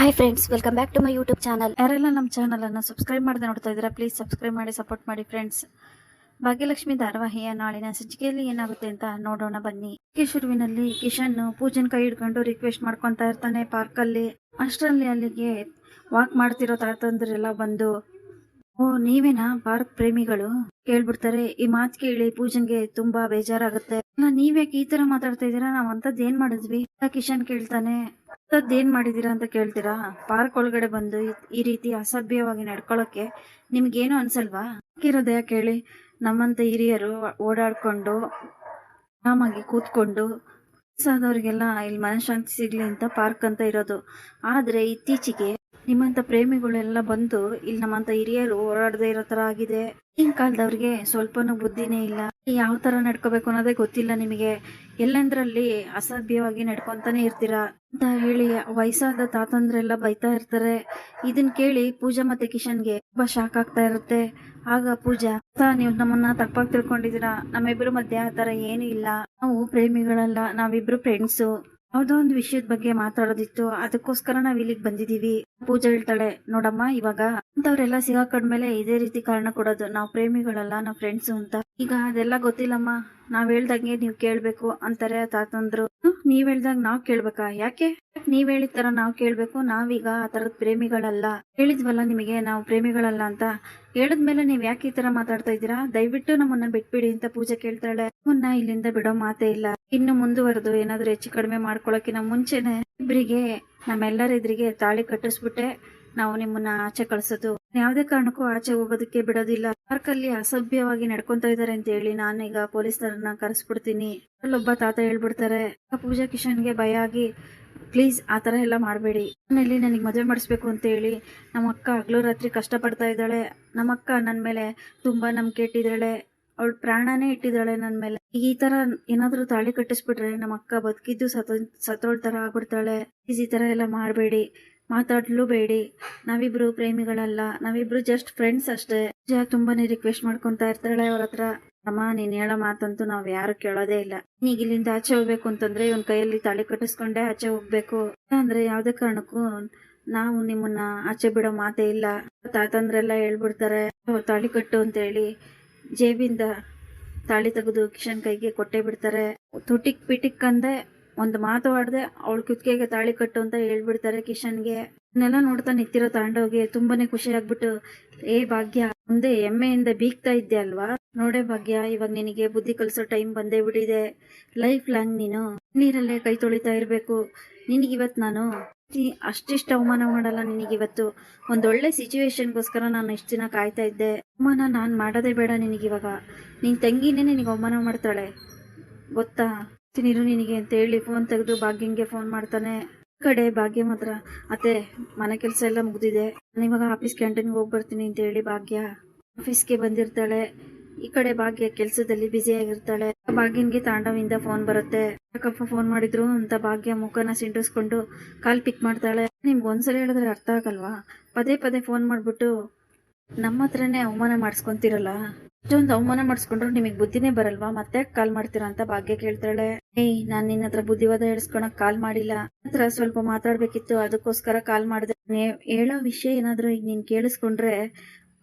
Hi friends welcome back to my YouTube channel ಯಾರೆಲ್ಲ ನಮ್ಮ ಚಾನಲನ್ನು ಸಬ್ಸ್ಕ್ರೈಬ್ ಮಾಡದೆ ನೋಡ್ತಾ ಇದ್ದೀರಾ ಪ್ಲೀಸ್ ಸಬ್ಸ್ಕ್ರೈಬ್ ಮಾಡಿ ಸಪೋರ್ಟ್ ಮಾಡಿ ಫ್ರೆಂಡ್ಸ್ ಭಾಗ್ಯಲಕ್ಷ್ಮಿ ಧಾರಾವಾಹಿಯ ನಾಳಿನ ಸಂಚಿಕೆಯಲ್ಲಿ ಏನಾಗುತ್ತೆ ಅಂತ ನೋಡೋಣ ಬನ್ನಿ. ಶುರುವಿನಲ್ಲಿ ಕಿಶನ್ ಪೂಜನ್ ಕೈ ಹಿಡ್ಕೊಂಡು ರಿಕ್ವೆಸ್ಟ್ ಮಾಡ್ಕೊತಾ ಇರ್ತಾನೆ ಪಾರ್ಕಲ್ಲಿ ಅಷ್ಟರಲ್ಲಿ ಅಲ್ಲಿಗೆ ವಾಕ್ ಮಾಡ್ತಿರೋ ತಾತಂದ್ರೆಲ್ಲ ಬಂದು, ಓ, ನೀವೇನಾ ಪಾರ್ಕ್ ಪ್ರೇಮಿಗಳು? ಕೇಳ್ಬಿಡ್ತಾರೆ. ಈ ಮಾತ್ ಕೇಳಿ ಪೂಜನ್ಗೆ ತುಂಬಾ ಬೇಜಾರಾಗುತ್ತೆ. ಅಲ್ಲ, ನೀವ್ಯಾಕೆ ಈ ತರ ಮಾತಾಡ್ತಾ ಇದೀರಾ ನಾವ್ ಅಂತದ್ ಏನ್ ಮಾಡಿದ್ವಿ? ಕಿಶನ್ ಕೇಳ್ತಾನೆ. ಏನ್ ಮಾಡಿದೀರಾ ಅಂತ ಕೇಳ್ತೀರಾ? ಪಾರ್ಕ್ ಒಳಗಡೆ ಬಂದು ಈ- ರೀತಿ ಅಸಭ್ಯವಾಗಿ ನಡ್ಕೊಳಕ್ಕೆ ನಿಮ್ಗೇನು ಅನ್ಸಲ್ವಾ? ಇರೋದಯ ಕೇಳಿ. ನಮ್ಮಂತ ಹಿರಿಯರು ಓಡಾಡ್ಕೊಂಡು, ಆರಾಮಾಗಿ ಕೂತ್ಕೊಂಡು, ವಯಸ್ಸಾದವ್ರಿಗೆಲ್ಲ ಇಲ್ಲಿ ಮನಃಶಾಂತಿ ಸಿಗ್ಲಿ ಅಂತ ಪಾರ್ಕ್ ಅಂತ ಇರೋದು. ಆದ್ರೆ ಇತ್ತೀಚೆಗೆ ನಿಮ್ಮಂತ ಪ್ರೇಮಿಗಳೆಲ್ಲ ಬಂದು ಇಲ್ಲಿ ನಮ್ಮಂತ ಹಿರಿಯರು ಓಡಾಡದೆ ಇರೋ ತರ ಆಗಿದೆ. ಈಗಿನ ಕಾಲದವ್ರಿಗೆ ಸ್ವಲ್ಪನೂ ಬುದ್ಧಿನೇ ಇಲ್ಲ. ಯಾವ ತರ ನಡ್ಕೋಬೇಕು ಅನ್ನೋದೇ ಗೊತ್ತಿಲ್ಲ ನಿಮಗೆ. ಎಲ್ಲಂದ್ರಲ್ಲಿ ಅಸಭ್ಯವಾಗಿ ನಡ್ಕೊಂತಾನೆ ಇರ್ತೀರಾ? ಅಂತ ಹೇಳಿ ವಯಸ್ಸಾದ ತಾತಂದ್ರೆಲ್ಲ ಬೈತಾ ಇರ್ತಾರೆ. ಇದನ್ ಕೇಳಿ ಪೂಜಾ ಮತ್ತೆ ಕಿಶನ್ಗೆ ತುಂಬಾ ಶಾಕ್ ಆಗ್ತಾ ಇರುತ್ತೆ. ಆಗ ಪೂಜಾ "ಅತ್ತ, ನೀವು ನಮ್ಮನ್ನ ತಪ್ಪಾಗಿ ತಿಳ್ಕೊಂಡಿದೀರಾ ನಮ್ಮಿಬ್ರು ಮಧ್ಯೆ ಆ ತರ ಏನು ಇಲ್ಲ. ನಾವು ಪ್ರೇಮಿಗಳಲ್ಲ ನಾವಿಬ್ರು ಫ್ರೆಂಡ್ಸು ಒಂದು ವಿಷಯದ ಬಗ್ಗೆ ಮಾತಾಡೋದಿತ್ತು. ಅದಕ್ಕೋಸ್ಕರ ನಾವ್ ಇಲ್ಲಿಗೆ ಬಂದಿದೀವಿ. ಪೂಜೆ ಹೇಳ್ತಾಳೆ, ನೋಡಮ್ಮ, ಇವಾಗ ಅಂತವ್ರೆಲ್ಲ ಸಿಗಾಕೊಂಡ್ಮೇಲೆ ಇದೇ ರೀತಿ ಕಾರಣ ಕೊಡೋದು. ನಾವ್ ಪ್ರೇಮಿಗಳಲ್ಲ, ನಾವ್ ಫ್ರೆಂಡ್ಸ್ ಅಂತ. ಈಗ ಅದೆಲ್ಲ ಗೊತ್ತಿಲ್ಲಮ್ಮ. ನಾವ್ ಹೇಳ್ದಂಗೆ ನೀವ್ ಕೇಳ್ಬೇಕು ಅಂತಾರೆ ತಾತಂದ್ರು. ನೀವ್ ಹೇಳ್ದಂಗ್ ನಾವ್ ಕೇಳ್ಬೇಕಾ? ಯಾಕೆ? ನೀವ್ ಹೇಳಿದ ತರ ನಾವ್ ಕೇಳ್ಬೇಕು. ನಾವೀಗ ಆ ತರದ್ ಪ್ರೇಮಿಗಳಲ್ಲ. ಹೇಳಿದ್ವಲ್ಲ ನಿಮಗೆ, ನಾವು ಪ್ರೇಮಿಗಳಲ್ಲ ಅಂತ. ಹೇಳಿದ್ಮೇಲೆ ನೀವ್ ಯಾಕೆ ಈ ತರ ಮಾತಾಡ್ತಾ ಇದ್ದೀರಾ? ದಯವಿಟ್ಟು ನಮ್ಮನ್ನ ಬಿಟ್ಬಿಡಿ ಅಂತ ಪೂಜೆ ಕೇಳ್ತಾಳೆ. ಮುನ್ನ ಇಲ್ಲಿಂದ ಬಿಡೋ ಮಾತೇ ಇಲ್ಲ. ಇನ್ನು ಮುಂದುವರೆದು ಏನಾದ್ರೂ ಹೆಚ್ಚು ಕಡಿಮೆ ಮಾಡ್ಕೊಳಕಿನ ಮುಂಚೆನೆ ಇಬ್ರಿಗೆ, ನಮ್ಮೆಲ್ಲರ ಎದುರಿಗೆ ತಾಳಿ ಕಟ್ಟಿಸ್ಬಿಟ್ಟೆ ನಾವು ನಿಮ್ಮನ್ನ ಆಚೆ ಕಳ್ಸೋದು. ಯಾವ್ದೇ ಕಾರಣಕ್ಕೂ ಆಚೆ ಹೋಗೋದಕ್ಕೆ ಬಿಡೋದಿಲ್ಲ. ಪಾರ್ಕ್ ಅಲ್ಲಿ ಅಸಭ್ಯವಾಗಿ ನಡ್ಕೊಂತ ಇದಾರೆ ಅಂತ ಹೇಳಿ ನಾನೀಗ ಪೊಲೀಸ್ನರನ್ನ ಕರೆಸ್ಬಿಡ್ತೀನಿ. ಅಲ್ಲೊಬ್ಬ ತಾತ ಹೇಳ್ಬಿಡ್ತಾರೆ ಪೂಜಾ ಕಿಶನ್ಗೆ ಭಯ ಆಗಿ ಪ್ಲೀಸ್ ಆ ತರ ಎಲ್ಲ ಮಾಡಬೇಡಿ. ಮನೇಲಿ ನನಗೆ ಮದುವೆ ಮಾಡಿಸ್ಬೇಕು ಅಂತ ಹೇಳಿ ನಮ್ಮ ಅಕ್ಕ ಹಗ್ಲು ರಾತ್ರಿ ಕಷ್ಟ ಪಡ್ತಾ ಇದ್ದಾಳೆ. ನಮ್ಮ ಅಕ್ಕ ನನ್ನ ಮೇಲೆ ತುಂಬಾ ನಂಬಿಕೆ ಇಟ್ಟಿದ್ದಾಳೆ. ಅವಳು ಪ್ರಾಣನೇ ಇಟ್ಟಿದ್ದಾಳೆ ನನ್ನ ಮೇಲೆ. ಈ ತರ ಏನಾದ್ರು ತಾಳಿ ಕಟ್ಟಿಸ್ಬಿಟ್ರೆ ನಮ್ಮ ಅಕ್ಕ ಬದುಕಿದ್ದು ಸತ ಸತ್ತೋಳ್ ತರ ಆಗ್ಬಿಡ್ತಾಳೆ. ಪ್ಲೀಸ್ ಈ ತರ ಎಲ್ಲ ಮಾಡಬೇಡಿ. ಮಾತಾಡ್ಲು ಬೇಡಿ. ನಾವಿಬ್ರು ಪ್ರೇಮಿಗಳಲ್ಲ. ನಾವಿಬ್ರು ಜಸ್ಟ್ ಫ್ರೆಂಡ್ಸ್ ಅಷ್ಟೇ. ಪೂಜಾ ತುಂಬಾನೇ ರಿಕ್ವೆಸ್ಟ್ ಮಾಡ್ಕೊತಾ ಇರ್ತಾಳೆ ಅವ್ರ ಹತ್ರ. ಅಮ್ಮ ನೀನ್ ಹೇಳೋ ಮಾತಂತೂ ನಾವ್ ಯಾರು ಕೇಳೋದೇ ಇಲ್ಲ. ಈಗ ಇಲ್ಲಿಂದ ಆಚೆ ಹೋಗ್ಬೇಕು ಅಂತಂದ್ರೆ ಇವನ್ ಕೈಯಲ್ಲಿ ತಾಳಿ ಕಟ್ಟಿಸ್ಕೊಂಡೆ ಆಚೆ ಹೋಗ್ಬೇಕು. ಅಂದ್ರೆ ಯಾವ್ದೇ ಕಾರಣಕ್ಕೂ ನಾವು ನಿಮ್ಮನ್ನ ಆಚೆ ಬಿಡೋ ಮಾತೇ ಇಲ್ಲ. ತಾತಂದ್ರೆಲ್ಲ ಹೇಳ್ಬಿಡ್ತಾರೆ "ಓ, ತಾಳಿ ಕಟ್ಟು ಅಂತ ಹೇಳಿ ಜೇಬಿಂದ ತಾಳಿ ತೆಗೆದು ಕಿಶನ್ ಕೈಗೆ ಕೊಟ್ಟೆ ಬಿಡ್ತಾರೆ. ತುಟಿಕ್ ಪಿಟಿಕ್ ಅಂದೆ ಒಂದು ಮಾತು ಆಡದೆ ಅವಳ ಕುತ್ತಿಗೆಗೆ ತಾಳಿ ಕಟ್ಟು ಅಂತ ಹೇಳ್ಬಿಡ್ತಾರೆ ಕಿಶನ್ಗೆ. ಇದನ್ನೆಲ್ಲ ನೋಡ್ತಾ ನಿಂತಿರೋ ತಾಂಡವ್ಗೆ ತುಂಬಾನೇ ಖುಷಿ ಆಗ್ಬಿಟ್ಟು ಏ ಭಾಗ್ಯ ಮುಂದೆ ಎಮ್ಮೆಯಿಂದ ಬೀಗ್ತಾ ಇದ್ದೆ ಅಲ್ವಾ? ನೋಡೇ ಭಾಗ್ಯ, ಇವಾಗ ನಿನಗೆ ಬುದ್ಧಿ ಕಲಿಸೋ ಟೈಮ್ ಬಂದೇ ಬಿಟ್ಟಿದೆ. ಲೈಫ್ ಲಾಂಗ್ ನೀನು. ನೀರಲ್ಲೇ ಕೈ ತೊಳಿತಾ ಇರ್ಬೇಕು. ನಿನಗಿವತ್ ನಾನು ಅಷ್ಟಿಷ್ಟು ಅವಮಾನ ಮಾಡಲ್ಲ ನಿನಗಿವತ್ತು. ಒಂದೊಳ್ಳೆ ಸಿಚುವೇಶನ್ಗೋಸ್ಕರ ನಾನು ಇಷ್ಟು ದಿನ ಕಾಯ್ತಾ ಇದ್ದೆ. ಅವಮಾನ ನಾನು ಮಾಡೋದೇ ಬೇಡ ನಿನಗಿವಾಗ. ನಿನ್ ತಂಗಿನೇ ನಿನಗೆ ಅವಮಾನ ಮಾಡ್ತಾಳೆ. ಗೊತ್ತಾ? ನೀರು ನಿನಗೆ ಅಂತ ಹೇಳಿ ಫೋನ್ ತೆಗೆದು ಭಾಗ್ಯಂಗೆ ಫೋನ್ ಮಾಡ್ತಾನೆ. ಕಡೆ ಭಾಗ್ಯ ಮಾತ್ರ. ಅತ್ತೆ, ಮನೆ ಕೆಲಸ ಎಲ್ಲ ಮುಗ್ದಿದೆ. ನಾನು ಇವಾಗ ಆಫೀಸ್ ಕ್ಯಾಂಟೀನ್ಗೆ ಹೋಗಿ ಬರ್ತೀನಿ ಅಂತ ಹೇಳಿ ಭಾಗ್ಯ ಆಫೀಸ್ಗೆ ಬಂದಿರ್ತಾಳೆ. ಈ ಕಡೆ ಭಾಗ್ಯ ಕೆಲಸದಲ್ಲಿ ಬ್ಯುಸಿ ಆಗಿರ್ತಾಳೆ. ಭಾಗ್ಯನ್ಗೆ ತಾಂಡವಿಂದ ಫೋನ್ ಬರುತ್ತೆ. ಯಾಕಪ್ಪ ಫೋನ್ ಮಾಡಿದ್ರು ಅಂತ ಭಾಗ್ಯ ಮುಖನ ಸಿಂಟಿಸ್ಕೊಂಡು ಕಾಲ್ ಪಿಕ್ ಮಾಡ್ತಾಳೆ. ನಿಮ್ಗೆ ಒಂದ್ಸಲ ಹೇಳಿದ್ರೆ ಅರ್ಥ ಆಗಲ್ವಾ? ಪದೇ ಪದೇ ಫೋನ್ ಮಾಡ್ಬಿಟ್ಟು ನಮ್ಮ ಹತ್ರನೇ ಅವಮಾನ ಮಾಡಿಸ್ಕೊಂತಿರಲ್ಲ? ಇಷ್ಟೊಂದು ಅವಮಾನ ಮಾಡಿಸ್ಕೊಂಡ್ರು ನಿಮಗೆ ಬುದ್ಧಿನೇ ಬರಲ್ವಾ? ಮತ್ತೆ ಕಾಲ್ ಮಾಡ್ತೀರಾ ಅಂತ ಭಾಗ್ಯ ಕೇಳ್ತಾಳೆ. ಏಯ್, ನಾನ್ ನಿನ್ನ ಹತ್ರ ಬುದ್ಧಿವಾದ ಹೇಳ್ಸ್ಕೊಳಕ್ ಕಾಲ್ ಮಾಡಿಲ್ಲ. ಹತ್ರ ಸ್ವಲ್ಪ ಮಾತಾಡ್ಬೇಕಿತ್ತು, ಅದಕ್ಕೋಸ್ಕರ ಕಾಲ್ ಮಾಡಿದೆ. ಹೇಳೋ ವಿಷಯ ಏನಾದ್ರೂ ಈಗ ನೀನ್ ಕೇಳಿಸ್ಕೊಂಡ್ರೆ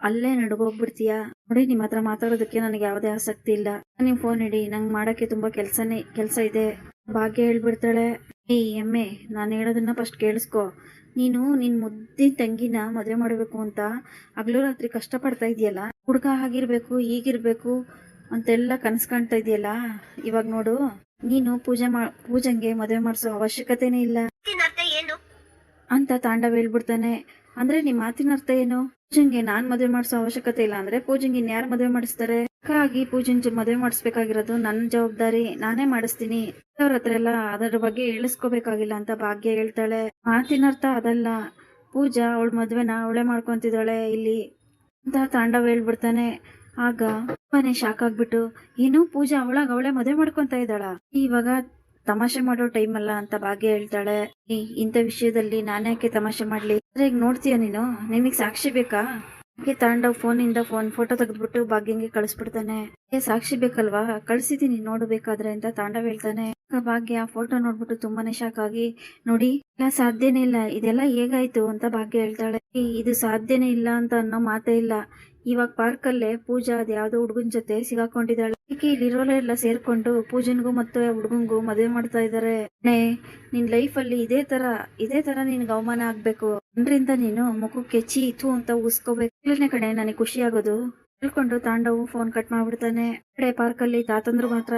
ಅಲ್ಲೇ ನಡ್ಗೋಗ್ಬಿಡ್ತೀಯ? ನೋಡಿ, ನಿಮ್ ಹತ್ರ ಮಾತಾಡೋದಕ್ಕೆ ನನಗೆ ಯಾವುದೇ ಆಸಕ್ತಿ ಇಲ್ಲ. ನೀವು ಫೋನ್ ಇಡಿ, ನಂಗ್ ಮಾಡಕ್ಕೆ ತುಂಬಾ ಕೆಲ್ಸನೇ, ಕೆಲ್ಸ ಇದೆ. ಭಾಗ್ಯ ಹೇಳ್ಬಿಡ್ತಾಳೆ. ಏಯ್, ಎಮ್ಮೆ, ನಾನು ಹೇಳೋದನ್ನ ಫಸ್ಟ್ ಕೇಳಿಸ್ಕೊ. ನೀನು ನಿನ್ ಮುದ್ದಿನ ತಂಗಿನ ಮದುವೆ ಮಾಡಬೇಕು ಅಂತ ಹಗಲು ರಾತ್ರಿ ಕಷ್ಟಪಡ್ತಾ ಇದೆಯಲ್ಲ? ಹುಡುಗ ಆಗಿರ್ಬೇಕು ಈಗಿರ್ಬೇಕು ಅಂತೆಲ್ಲ ಕನಸು ಕಾಣ್ತಾ ಇದೆಯಲ್ಲ? ಇವಾಗ ನೋಡು ನೀನು ಪೂಜೆ ಮಾ ಪೂಜಂಗೆ ಮದುವೆ ಮಾಡಿಸೋ ಅವಶ್ಯಕತೆನೇ ಇಲ್ಲ. ಅಂತ ತಾಂಡವ ಹೇಳ್ಬಿಡ್ತಾನೆ. ಅಂದ್ರೆ ನಿಮ್ ಮಾತಿನ ಅರ್ಥ ಏನು? ಪೂಜಂಗೆ ನಾನ್ ಮದುವೆ ಮಾಡಿಸೋ ಅವಶ್ಯಕತೆ ಇಲ್ಲ ಅಂದ್ರೆ ಪೂಜಂಗೆ ಇನ್ಯಾರು ಮದುವೆ ಮಾಡಿಸ್ತಾರೆ? ಹಾಗಾಗಿ ಪೂಜನ್ ಮದುವೆ ಮಾಡಿಸ್ಬೇಕಾಗಿರೋದು ನನ್ನ ಜವಾಬ್ದಾರಿ. ನಾನೇ ಮಾಡಿಸ್ತೀನಿ. ಅವ್ರ ಹತ್ರ ಎಲ್ಲ ಅದರ ಬಗ್ಗೆ ಹೇಳಿಸ್ಕೋಬೇಕಾಗಿಲ್ಲ ಅಂತ ಭಾಗ್ಯ ಹೇಳ್ತಾಳೆ. ಮಾತಿನ ಅರ್ಥ ಅದಲ್ಲ. ಪೂಜಾ ಅವಳ ಮದ್ವೆನ ಅವಳೆ ಮಾಡ್ಕೊಂತಿದ್ದಾಳೆ ಇಲ್ಲಿ ಅಂತ ತಾಂಡವ್ ಹೇಳ್ಬಿಡ್ತಾನೆ. ಆಗ ತುಂಬಾನೇ ಶಾಕ್ ಆಗ್ಬಿಟ್ಟು, ಏನು ಪೂಜಾ ಅವಳಾಗ ಅವಳೆ ಮದುವೆ ಮಾಡ್ಕೊಂತ ಇದ್ದಾಳ? ಇವಾಗ ತಮಾಷೆ ಮಾಡೋ ಟೈಮ್ ಅಲ್ಲ ಅಂತ ಭಾಗ್ಯ ಹೇಳ್ತಾಳೆ. ಇಂಥ ವಿಷಯದಲ್ಲಿ ನಾನ್ಯಾಕೆ ತಮಾಷೆ ಮಾಡ್ಲಿ? ಈಗ ನೋಡ್ತೀಯ ನೀನು? ನಿನಗೆ ಸಾಕ್ಷಿ ಬೇಕಾ? ಹಾಗೆ ಫೋನ್ ಇಂದ ಫೋನ್ ಫೋಟೋ ತೆಗೆದ್ಬಿಟ್ಟು ಭಾಗ್ಯಂಗೆ ಕಳಿಸ್ಬಿಡ್ತಾನೆ. ಸಾಕ್ಷಿ ಬೇಕಲ್ವಾ? ಕಳ್ಸಿದೀನಿ, ನೋಡಬೇಕಾದ್ರೆ ಅಂತ ತಾಂಡವ್ ಹೇಳ್ತಾನೆ. ಭಾಗ್ಯ ಫೋಟೋ ನೋಡ್ಬಿಟ್ಟು ತುಂಬಾನೇ ಶಾಕ್ ಆಗಿ, ನೋಡಿ, ಇಲ್ಲ, ಸಾಧ್ಯನೇ ಇಲ್ಲ. ಇದೆಲ್ಲ ಹೇಗಾಯ್ತು? ಅಂತ ಭಾಗ್ಯ ಹೇಳ್ತಾಳೆ. ಇದು ಸಾಧ್ಯನೇ ಇಲ್ಲ ಅಂತ ಅನ್ನೋ ಮಾತೇ ಇಲ್ಲ. ಇವಾಗ ಪಾರ್ಕಲ್ಲೇ ಪೂಜಾ ಅದ್ ಯಾವ್ದೋ ಹುಡುಗನ್ ಜೊತೆ ಸಿಗಾಕೊಂಡಿದ್ದಾಳೆ. ಅದಕ್ಕೆ ಇಲ್ಲಿರೋರೆಲ್ಲ ಸೇರ್ಕೊಂಡು ಪೂಜನ್ಗೂ ಮತ್ತೆ ಹುಡುಗನ್ಗೂ ಮದುವೆ ಮಾಡ್ತಾ ಇದಾರೆ. ನೇ ನಿನ್ ಲೈಫ್ ಅಲ್ಲಿ ಇದೇ ತರ ಇದೇ ತರ ನಿನ್ಗೆ ಅವಮಾನ ಆಗ್ಬೇಕು. ಅಂದ್ರಿಂದ ನೀನು ಮುಖಕ್ಕೆ ಇತ್ತು ಅಂತ ಉಸ್ಕೋಬೇಕು ಕಡೆ ನನಗೆ ಖುಷಿ ಆಗೋದು. ಹೇಳ್ಕೊಂಡು ತಾಂಡವು ಫೋನ್ ಕಟ್ ಮಾಡ್ಬಿಡ್ತಾನೆ. ಕಡೆ ಪಾರ್ಕಲ್ಲಿ ತಾತಂದ್ರು ಮಾತ್ರ,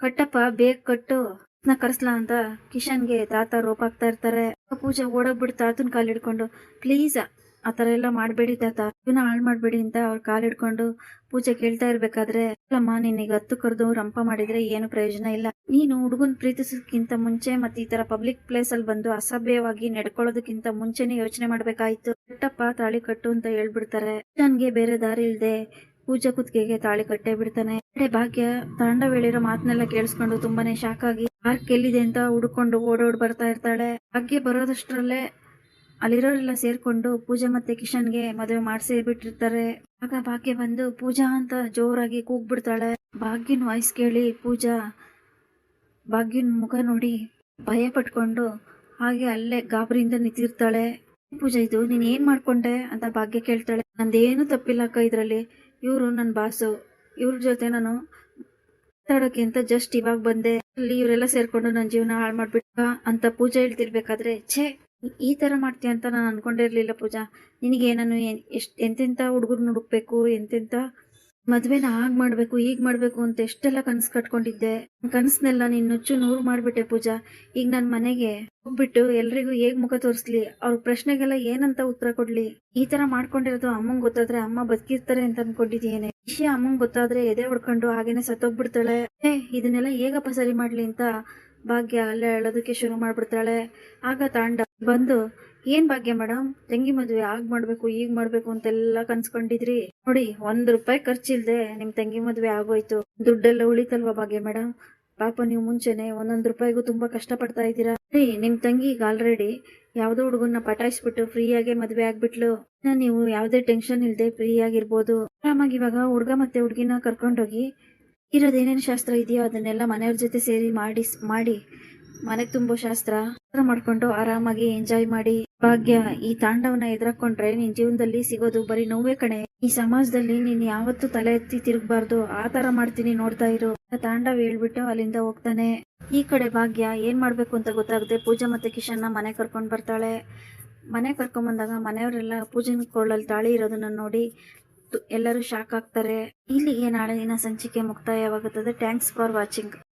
ಕಟ್ಟಪ್ಪ, ಬೇಗ ಕಟ್ಟು. ನ ಕರ್ಸ್ಲಾ ಅಂತ ಕಿಶನ್ಗೆ ತಾತ ರೋಪ್ ಹಾಕ್ತಾ ಇರ್ತಾರೆ. ಪೂಜಾ ಓಡೋಗ್ಬಿಟ್ಟು ತಾತನ್ ಕಾಲ್ ಹಿಡ್ಕೊಂಡು ಪ್ಲೀಸ್ ಆ ತರ ಎಲ್ಲ ಮಾಡ್ಬೇಡಿ ತಾತ. ಇವನ್ನ ಹಾಳು ಮಾಡ್ಬೇಡಿ ಅಂತ ಅವ್ರ ಕಾಲ್ ಹಿಡ್ಕೊಂಡು ಪೂಜೆ ಕೇಳ್ತಾ ಇರ್ಬೇಕಾದ್ರೆ, ಅಲ್ಲಮ್ಮ, ನಿನಗೆ ಹತ್ತು ಕರೆದು ರಂಪ ಮಾಡಿದ್ರೆ ಏನು ಪ್ರಯೋಜನ ಇಲ್ಲ. ನೀನು ಹುಡುಗನ್ ಪ್ರೀತಿಸೋದಕ್ಕಿಂತ ಮುಂಚೆ ಮತ್ತೆ ಈ ತರ ಪಬ್ಲಿಕ್ ಪ್ಲೇಸ್ ಅಲ್ಲಿ ಬಂದು ಅಸಭ್ಯವಾಗಿ ನಡ್ಕೊಳ್ಳೋದಕ್ಕಿಂತ ಮುಂಚೆನೆ ಯೋಚನೆ ಮಾಡ್ಬೇಕಾಯ್ತು. ಕಟ್ಟಪ್ಪ ತಾಳಿ ಕಟ್ಟು ಅಂತ ಹೇಳ್ಬಿಡ್ತಾರೆ. ನನ್ಗೆ ಬೇರೆ ದಾರಿ ಇಲ್ದೆ ಪೂಜಾ ಕುತ್ತಿಗೆಗೆ ತಾಳಿ ಕಟ್ಟೆ ಬಿಡ್ತಾನೆ. ಕಡೆ ಭಾಗ್ಯ ತಾಂಡವ್ ಹೇಳಿರೋ ಮಾತನ್ನೆಲ್ಲ ಕೇಳಿಸ್ಕೊಂಡು ತುಂಬಾನೇ ಶಾಕ್ ಆಗಿ, ಪಾರ್ಕ್ ಎಲ್ಲಿದೆ? ಅಂತ ಹುಡುಕೊಂಡು ಓಡೋಡ್ ಬರ್ತಾ ಇರ್ತಾಳೆ. ಭಾಗ್ಯ ಬರೋದಷ್ಟರಲ್ಲೇ ಅಲ್ಲಿರೋರೆಲ್ಲ ಸೇರ್ಕೊಂಡು ಪೂಜಾ ಮತ್ತೆ ಕಿಶನ್ಗೆ ಮದುವೆ ಮಾಡಿಸಿ ಬಿಟ್ಟಿರ್ತಾರೆ. ಆಗ ಭಾಗ್ಯ ಬಂದು ಪೂಜಾ ಅಂತ ಜೋರಾಗಿ ಕೂಗ್ಬಿಡ್ತಾಳೆ. ಭಾಗ್ಯನ ವಾಯ್ಸ್ ಕೇಳಿ ಪೂಜಾ, ಭಾಗ್ಯನ ಮುಖ ನೋಡಿ ಭಯ ಪಟ್ಕೊಂಡು ಹಾಗೆ ಅಲ್ಲೇ ಗಾಬರಿಯಿಂದ ನಿಂತಿರ್ತಾಳೆ. ಪೂಜಾ, ಇದು ನೀನ್ ಏನ್ ಮಾಡ್ಕೊಂಡೆ ಅಂತ ಭಾಗ್ಯ ಕೇಳ್ತಾಳೆ. ನಂದೇನು ತಪ್ಪಿಲ್ಲ ಅಕ್ಕ ಇದ್ರಲ್ಲಿ. ಇವರು ನನ್ನ ಬಾಸು. ಇವ್ರ ಜೊತೆ ನಾನು ಮಾತಾಡೋಕೆ ಅಂತ ಜಸ್ಟ್ ಇವಾಗ ಬಂದೆ. ಅಲ್ಲಿ ಇವರೆಲ್ಲ ಸೇರ್ಕೊಂಡು ನನ್ನ ಜೀವನ ಹಾಳು ಮಾಡ್ಬಿಟ್ಟ ಅಂತ ಪೂಜಾ ಹೇಳ್ತಿರ್ಬೇಕಾದ್ರೆ, ಛೇ! ಈ ತರ ಮಾಡ್ತೀಯ ಅಂತ ನಾನು ಅನ್ಕೊಂಡಿರ್ಲಿಲ್ಲ ಪೂಜಾ. ನಿನಗೆ ನಾನು ಎಷ್ಟು ಎಂತೆಂತ ಹುಡುಗರ್ನ ಹುಡುಕ್ಬೇಕು ಎಂತೆಂಥ ಮದುವೆನ ಹಾಗೆ ಮಾಡಬೇಕು, ಈಗ ಮಾಡಬೇಕು ಅಂತ ಎಷ್ಟೆಲ್ಲ ಕನಸು ಕಟ್ಕೊಂಡಿದ್ದೆ. ಕನಸನ್ನೆಲ್ಲ ನೀನ್ ನುಚ್ಚು ನೂರು ಮಾಡಿಬಿಟ್ಟೆ ಪೂಜಾ. ಈಗ ನಾನು ಮನೆಗೆ ಹೋಗ್ಬಿಟ್ಟು ಎಲ್ರಿಗೂ ಹೇಗೆ ಮುಖ ತೋರಿಸ್ಲಿ? ಅವ್ರ ಪ್ರಶ್ನೆಗೆಲ್ಲ ಏನಂತ ಉತ್ತರ ಕೊಡ್ಲಿ? ಈ ತರ ಮಾಡ್ಕೊಂಡಿರೋದು ಅಮ್ಮಂಗ್ ಗೊತ್ತಾದ್ರೆ ಅಮ್ಮ ಬದುಕಿರ್ತಾರೆ ಅಂತ ಅನ್ಕೊಂಡಿದ್ದೀನಿ ವಿಷಯ ಅಮ್ಮಂಗ್ ಗೊತ್ತಾದ್ರೆ ಎದೆ ಹೊಡ್ಕೊಂಡು ಹಾಗೇನೆ ಸತ್ತೋಗ್ಬಿಡ್ತಾಳೆ. ಏ ಇದನ್ನೆಲ್ಲ ಹೇಗಪ್ಪ ಸರಿ ಮಾಡ್ಲಿ ಅಂತ ಭಾಗ್ಯ ಅಲ್ಲೇ ಹೇಳೋದಕ್ಕೆ ಶುರು ಮಾಡ್ಬಿಡ್ತಾಳೆ. ಆಗ ತಾಂಡ ಬಂದು, ಏನ್ ಭಾಗ್ಯ ಮೇಡಮ್ ತಂಗಿ ಮದ್ವೆ ಆಗ್ ಮಾಡ್ಬೇಕು, ಈಗ ಮಾಡ್ಬೇಕು ಅಂತೆಲ್ಲ ಕನ್ಸ್ಕೊಂಡಿದ್ರಿ. ನೋಡಿ, ಒಂದ್ ರೂಪಾಯಿ ಖರ್ಚಿಲ್ದೆ ನಿಮ್ ತಂಗಿ ಮದ್ವೆ ಆಗೋಯ್ತು. ದುಡ್ಡೆಲ್ಲ ಉಳಿತಲ್ವಾ ಭಾಗ್ಯ ಮೇಡಮ್ ಪಾಪ ನೀವು ಮುಂಚೆನೆ ಒಂದೊಂದ್ ರೂಪಾಯಿಗೂ ತುಂಬಾ ಕಷ್ಟ ಪಡ್ತಾ ಇದ್ದೀರಾ. ರೀ ನಿಮ್ ತಂಗಿ ಈಗ ಆಲ್ರೆಡಿ ಯಾವ್ದೋ ಹುಡುಗನ್ನ ಪಟಾಯಿಸ್ಬಿಟ್ಟು ಫ್ರೀಯಾಗೆ ಮದ್ವೆ ಆಗ್ಬಿಟ್ಲು. ನೀವು ಯಾವ್ದೇ ಟೆನ್ಷನ್ ಇಲ್ದೆ ಫ್ರೀ ಆಗಿರ್ಬೋದು ಆರಾಮಾಗಿ ಇವಾಗ ಹುಡ್ಗ ಮತ್ತೆ ಹುಡ್ಗಿನ ಕರ್ಕೊಂಡೋಗಿ, ಇರೋದೇನೇನು ಶಾಸ್ತ್ರ ಇದೆಯೋ ಅದನ್ನೆಲ್ಲ ಮನೆಯವ್ರ ಜೊತೆ ಸೇರಿ ಮಾಡಿ ಮಾಡಿ ಮನೆಗೆ ತುಂಬೋ ಶಾಸ್ತ್ರ. ಮಾಡ್ಕೊಂಡು ಆರಾಮಾಗಿ ಎಂಜಾಯ್ ಮಾಡಿ ಭಾಗ್ಯ ಈ ತಾಂಡವನ ಎದುರಾಕೊಂಡ್ರೆ ನಿನ್ ಜೀವನದಲ್ಲಿ ಸಿಗೋದು ಬರೀ ನೋವೇ ಕಣೆ. ಈ ಸಮಾಜದಲ್ಲಿ ನೀನ್ ಯಾವತ್ತೂ ತಲೆ ಎತ್ತಿ ತಿರುಗಬಾರ್ದು. ಆ ತರ ಮಾಡ್ತೀನಿ ನೋಡ್ತಾ ಇರು. ತಾಂಡವ್ ಹೇಳ್ಬಿಟ್ಟು ಅಲ್ಲಿಂದ ಹೋಗ್ತಾನೆ. ಈ ಕಡೆ ಭಾಗ್ಯ ಏನ್ ಮಾಡ್ಬೇಕು ಅಂತ ಗೊತ್ತಾಗದೆ ಪೂಜಾ ಮತ್ತೆ ಕಿಶನ್ನ ಮನೆ ಕರ್ಕೊಂಡ್ ಬರ್ತಾಳೆ. ಮನೆ ಕರ್ಕೊಂಡ್ ಬಂದಾಗ ಮನೆಯವರೆಲ್ಲ ಪೂಜೆ ಕೊಳ್ಳಲ್ಲಿ ತಾಳಿ ಇರೋದನ್ನ ನೋಡಿ ಎಲ್ಲರೂ ಶಾಕ್ ಆಗ್ತಾರೆ. ಇಲ್ಲಿಗೆ ನಾಳಿನ ಸಂಚಿಕೆ ಮುಕ್ತಾಯವಾಗುತ್ತದೆ. Thanks for watching